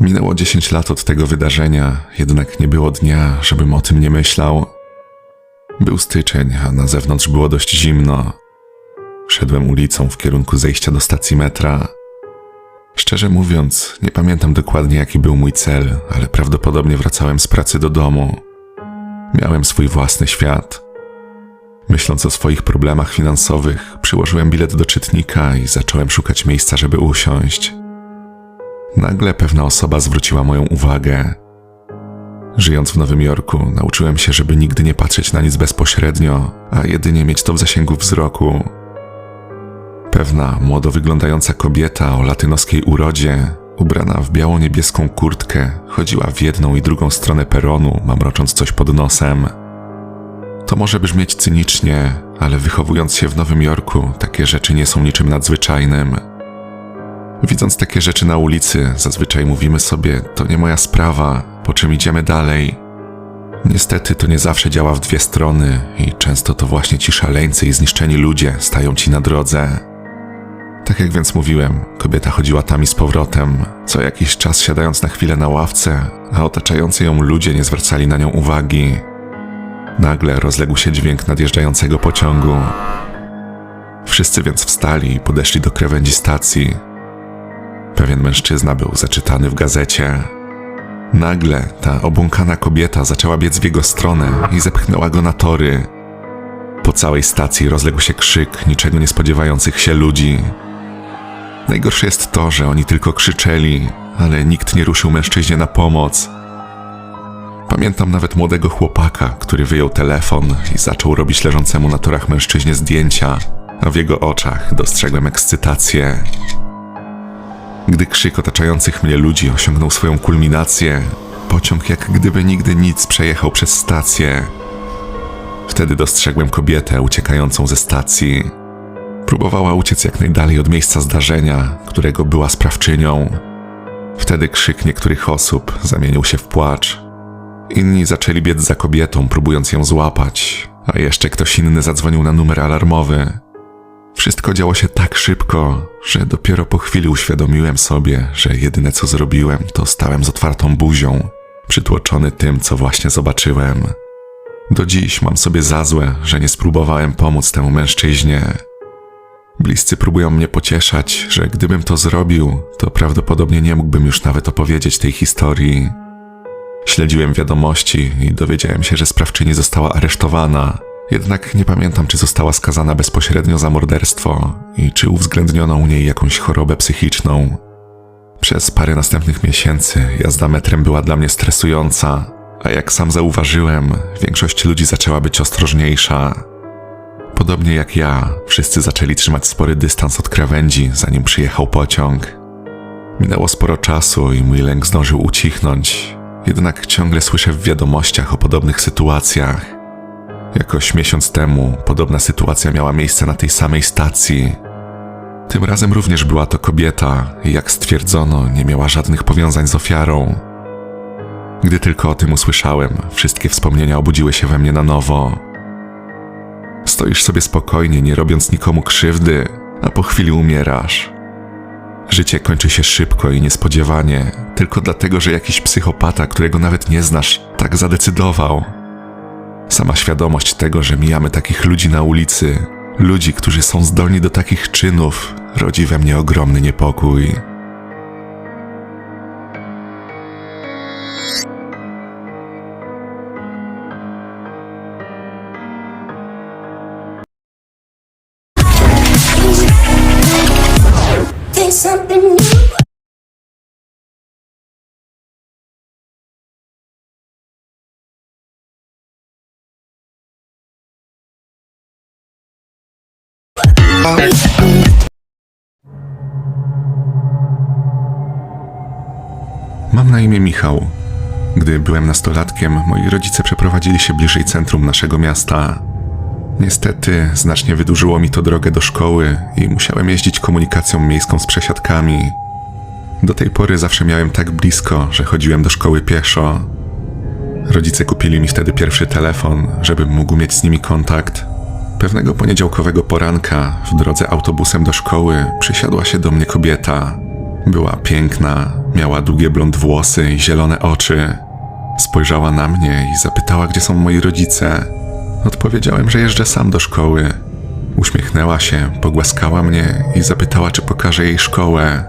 Minęło 10 lat od tego wydarzenia, jednak nie było dnia, żebym o tym nie myślał. Był styczeń, a na zewnątrz było dość zimno. Szedłem ulicą w kierunku zejścia do stacji metra. Szczerze mówiąc, nie pamiętam dokładnie jaki był mój cel, ale prawdopodobnie wracałem z pracy do domu. Miałem swój własny świat. Myśląc o swoich problemach finansowych, przyłożyłem bilet do czytnika i zacząłem szukać miejsca, żeby usiąść. Nagle pewna osoba zwróciła moją uwagę. Żyjąc w Nowym Jorku, nauczyłem się, żeby nigdy nie patrzeć na nic bezpośrednio, a jedynie mieć to w zasięgu wzroku. Pewna młodo wyglądająca kobieta o latynoskiej urodzie, ubrana w biało-niebieską kurtkę, chodziła w jedną i drugą stronę peronu, mamrocząc coś pod nosem. To może brzmieć cynicznie, ale wychowując się w Nowym Jorku, takie rzeczy nie są niczym nadzwyczajnym. Widząc takie rzeczy na ulicy, zazwyczaj mówimy sobie, to nie moja sprawa, po czym idziemy dalej. Niestety to nie zawsze działa w dwie strony i często to właśnie ci szaleńcy i zniszczeni ludzie stają ci na drodze. Tak jak więc mówiłem, kobieta chodziła tam i z powrotem, co jakiś czas siadając na chwilę na ławce, a otaczający ją ludzie nie zwracali na nią uwagi. Nagle rozległ się dźwięk nadjeżdżającego pociągu. Wszyscy więc wstali i podeszli do krawędzi stacji. Pewien mężczyzna był zaczytany w gazecie. Nagle ta obłąkana kobieta zaczęła biec w jego stronę i zepchnęła go na tory. Po całej stacji rozległ się krzyk niczego nie spodziewających się ludzi. Najgorsze jest to, że oni tylko krzyczeli, ale nikt nie ruszył mężczyźnie na pomoc. Pamiętam nawet młodego chłopaka, który wyjął telefon i zaczął robić leżącemu na torach mężczyźnie zdjęcia, a w jego oczach dostrzegłem ekscytację. Gdy krzyk otaczających mnie ludzi osiągnął swoją kulminację, pociąg jak gdyby nigdy nic przejechał przez stację. Wtedy dostrzegłem kobietę uciekającą ze stacji. Próbowała uciec jak najdalej od miejsca zdarzenia, którego była sprawczynią. Wtedy krzyk niektórych osób zamienił się w płacz. Inni zaczęli biec za kobietą, próbując ją złapać, a jeszcze ktoś inny zadzwonił na numer alarmowy. Wszystko działo się tak szybko, że dopiero po chwili uświadomiłem sobie, że jedyne co zrobiłem, to stałem z otwartą buzią, przytłoczony tym, co właśnie zobaczyłem. Do dziś mam sobie za złe, że nie spróbowałem pomóc temu mężczyźnie. Bliscy próbują mnie pocieszać, że gdybym to zrobił, to prawdopodobnie nie mógłbym już nawet opowiedzieć tej historii. Śledziłem wiadomości i dowiedziałem się, że sprawczyni została aresztowana. Jednak nie pamiętam, czy została skazana bezpośrednio za morderstwo i czy uwzględniono u niej jakąś chorobę psychiczną. Przez parę następnych miesięcy jazda metrem była dla mnie stresująca, a jak sam zauważyłem, większość ludzi zaczęła być ostrożniejsza. Podobnie jak ja, wszyscy zaczęli trzymać spory dystans od krawędzi, zanim przyjechał pociąg. Minęło sporo czasu i mój lęk zdążył ucichnąć, jednak ciągle słyszę w wiadomościach o podobnych sytuacjach. Jakoś miesiąc temu podobna sytuacja miała miejsce na tej samej stacji. Tym razem również była to kobieta i jak stwierdzono, nie miała żadnych powiązań z ofiarą. Gdy tylko o tym usłyszałem, wszystkie wspomnienia obudziły się we mnie na nowo. Stoisz sobie spokojnie, nie robiąc nikomu krzywdy, a po chwili umierasz. Życie kończy się szybko i niespodziewanie, tylko dlatego, że jakiś psychopata, którego nawet nie znasz, tak zadecydował. Sama świadomość tego, że mijamy takich ludzi na ulicy, ludzi, którzy są zdolni do takich czynów, rodzi we mnie ogromny niepokój. Something Mam na imię Michał. Gdy byłem nastolatkiem, moi rodzice przeprowadzili się bliżej centrum naszego miasta. Niestety, znacznie wydłużyło mi to drogę do szkoły i musiałem jeździć komunikacją miejską z przesiadkami. Do tej pory zawsze miałem tak blisko, że chodziłem do szkoły pieszo. Rodzice kupili mi wtedy pierwszy telefon, żebym mógł mieć z nimi kontakt. Pewnego poniedziałkowego poranka, w drodze autobusem do szkoły, przysiadła się do mnie kobieta. Była piękna, Miała długie blond włosy i zielone oczy. Spojrzała na mnie i zapytała, gdzie są moi rodzice. Odpowiedziałem, że jeżdżę sam do szkoły. Uśmiechnęła się, pogłaskała mnie i zapytała, czy pokażę jej szkołę.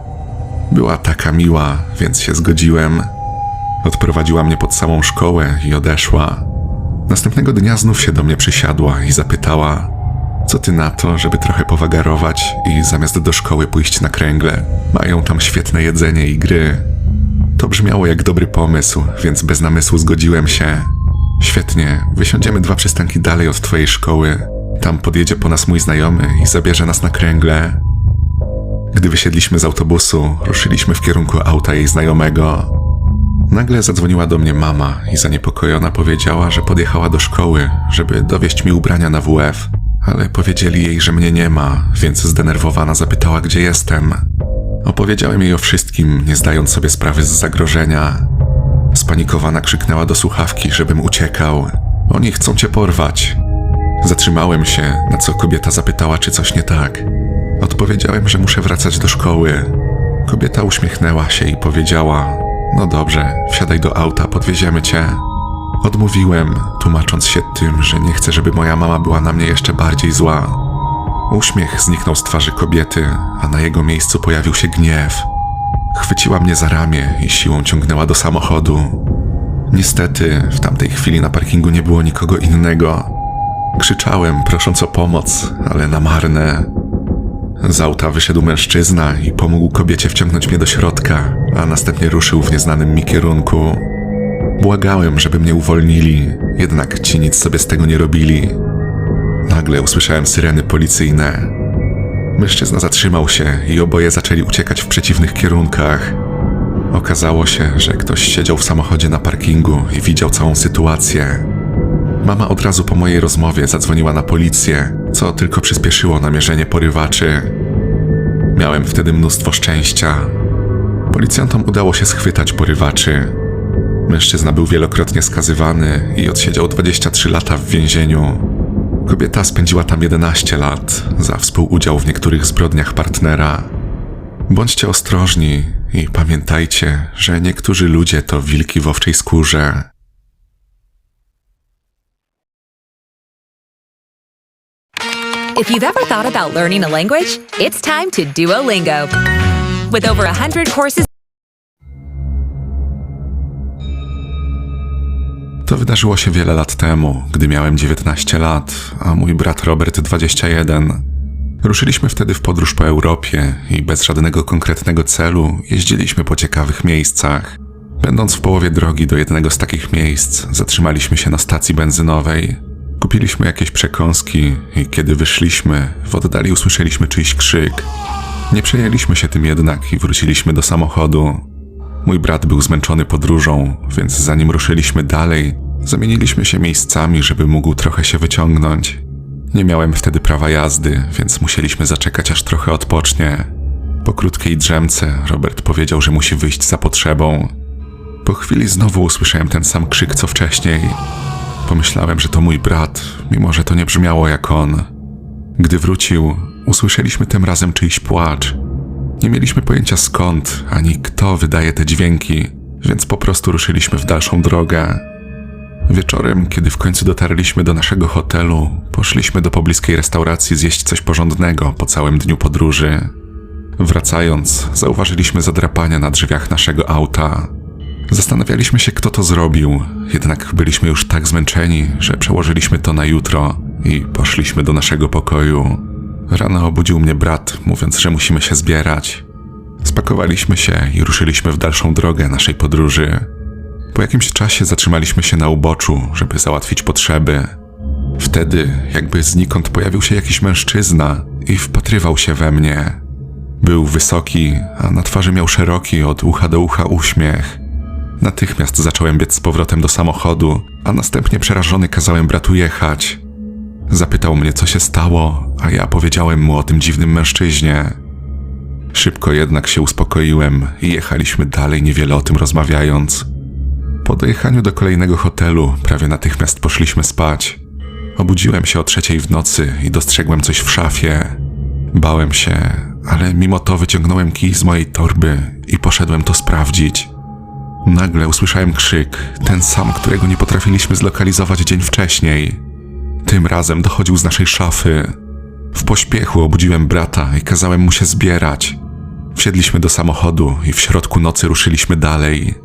Była taka miła, więc się zgodziłem. Odprowadziła mnie pod samą szkołę i odeszła. Następnego dnia znów się do mnie przysiadła i zapytała: Co ty na to, żeby trochę powagarować i zamiast do szkoły pójść na kręgle? Mają tam świetne jedzenie i gry. To brzmiało jak dobry pomysł, więc bez namysłu zgodziłem się. Świetnie, wysiądziemy dwa przystanki dalej od twojej szkoły. Tam podjedzie po nas mój znajomy i zabierze nas na kręgle. Gdy wysiedliśmy z autobusu, ruszyliśmy w kierunku auta jej znajomego. Nagle zadzwoniła do mnie mama i zaniepokojona powiedziała, że podjechała do szkoły, żeby dowieść mi ubrania na WF, ale powiedzieli jej, że mnie nie ma, więc zdenerwowana zapytała, gdzie jestem. Opowiedziałem jej o wszystkim, nie zdając sobie sprawy z zagrożenia. Spanikowana krzyknęła do słuchawki, żebym uciekał. Oni chcą cię porwać. Zatrzymałem się, na co kobieta zapytała, czy coś nie tak. Odpowiedziałem, że muszę wracać do szkoły. Kobieta uśmiechnęła się i powiedziała: No dobrze, wsiadaj do auta, podwieziemy cię. Odmówiłem, tłumacząc się tym, że nie chcę, żeby moja mama była na mnie jeszcze bardziej zła. Uśmiech zniknął z twarzy kobiety, a na jego miejscu pojawił się gniew. Chwyciła mnie za ramię i siłą ciągnęła do samochodu. Niestety, w tamtej chwili na parkingu nie było nikogo innego. Krzyczałem, prosząc o pomoc, ale na marne. Z auta wyszedł mężczyzna i pomógł kobiecie wciągnąć mnie do środka, a następnie ruszył w nieznanym mi kierunku. Błagałem, żeby mnie uwolnili, jednak ci nic sobie z tego nie robili. Nagle usłyszałem syreny policyjne. Mężczyzna zatrzymał się i oboje zaczęli uciekać w przeciwnych kierunkach. Okazało się, że ktoś siedział w samochodzie na parkingu i widział całą sytuację. Mama od razu po mojej rozmowie zadzwoniła na policję, co tylko przyspieszyło namierzenie porywaczy. Miałem wtedy mnóstwo szczęścia. Policjantom udało się schwytać porywaczy. Mężczyzna był wielokrotnie skazywany i odsiedział 23 lata w więzieniu. Kobieta spędziła tam 11 lat za współudział w niektórych zbrodniach partnera. Bądźcie ostrożni i pamiętajcie, że niektórzy ludzie to wilki w owczej skórze. If you've ever thought about learning a language, it's time to Duolingo. With over 100 courses To wydarzyło się wiele lat temu, gdy miałem 19 lat, a mój brat Robert 21. Ruszyliśmy wtedy w podróż po Europie i bez żadnego konkretnego celu jeździliśmy po ciekawych miejscach. Będąc w połowie drogi do jednego z takich miejsc, zatrzymaliśmy się na stacji benzynowej. Kupiliśmy jakieś przekąski i kiedy wyszliśmy, w oddali usłyszeliśmy czyjś krzyk. Nie przejęliśmy się tym jednak i wróciliśmy do samochodu. Mój brat był zmęczony podróżą, więc zanim ruszyliśmy dalej, zamieniliśmy się miejscami, żeby mógł trochę się wyciągnąć. Nie miałem wtedy prawa jazdy, więc musieliśmy zaczekać aż trochę odpocznie. Po krótkiej drzemce Robert powiedział, że musi wyjść za potrzebą. Po chwili znowu usłyszałem ten sam krzyk co wcześniej. Pomyślałem, że to mój brat, mimo że to nie brzmiało jak on. Gdy wrócił, usłyszeliśmy tym razem czyjś płacz. Nie mieliśmy pojęcia skąd ani kto wydaje te dźwięki, więc po prostu ruszyliśmy w dalszą drogę. Wieczorem, kiedy w końcu dotarliśmy do naszego hotelu, poszliśmy do pobliskiej restauracji zjeść coś porządnego po całym dniu podróży. Wracając, zauważyliśmy zadrapania na drzwiach naszego auta. Zastanawialiśmy się, kto to zrobił, jednak byliśmy już tak zmęczeni, że przełożyliśmy to na jutro i poszliśmy do naszego pokoju. Rano obudził mnie brat, mówiąc, że musimy się zbierać. Spakowaliśmy się i ruszyliśmy w dalszą drogę naszej podróży. Po jakimś czasie zatrzymaliśmy się na uboczu, żeby załatwić potrzeby. Wtedy, jakby znikąd pojawił się jakiś mężczyzna i wpatrywał się we mnie. Był wysoki, a na twarzy miał szeroki od ucha do ucha uśmiech. Natychmiast zacząłem biec z powrotem do samochodu, a następnie przerażony kazałem bratu jechać. Zapytał mnie, co się stało, a ja powiedziałem mu o tym dziwnym mężczyźnie. Szybko jednak się uspokoiłem i jechaliśmy dalej, niewiele o tym rozmawiając. Po dojechaniu do kolejnego hotelu prawie natychmiast poszliśmy spać. Obudziłem się o trzeciej w nocy i dostrzegłem coś w szafie. Bałem się, ale mimo to wyciągnąłem kij z mojej torby i poszedłem to sprawdzić. Nagle usłyszałem krzyk, ten sam, którego nie potrafiliśmy zlokalizować dzień wcześniej. Tym razem dochodził z naszej szafy. W pośpiechu obudziłem brata i kazałem mu się zbierać. Wsiedliśmy do samochodu i w środku nocy ruszyliśmy dalej.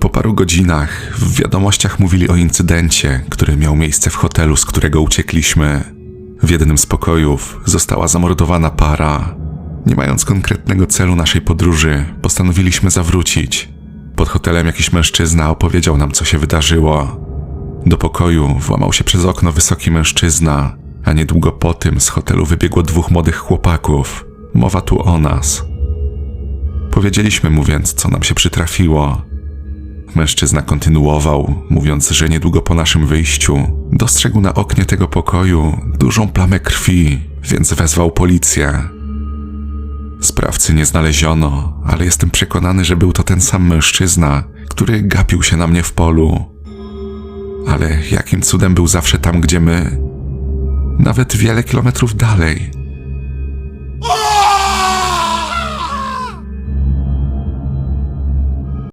Po paru godzinach w wiadomościach mówili o incydencie, który miał miejsce w hotelu, z którego uciekliśmy. W jednym z pokojów została zamordowana para. Nie mając konkretnego celu naszej podróży, postanowiliśmy zawrócić. Pod hotelem jakiś mężczyzna opowiedział nam, co się wydarzyło. Do pokoju włamał się przez okno wysoki mężczyzna, a niedługo po tym z hotelu wybiegło dwóch młodych chłopaków. Mowa tu o nas. Powiedzieliśmy mu więc, co nam się przytrafiło. Mężczyzna kontynuował, mówiąc, że niedługo po naszym wyjściu dostrzegł na oknie tego pokoju dużą plamę krwi, więc wezwał policję. Sprawcy nie znaleziono, ale jestem przekonany, że był to ten sam mężczyzna, który gapił się na mnie w polu. Ale jakim cudem był zawsze tam, gdzie my? Nawet wiele kilometrów dalej.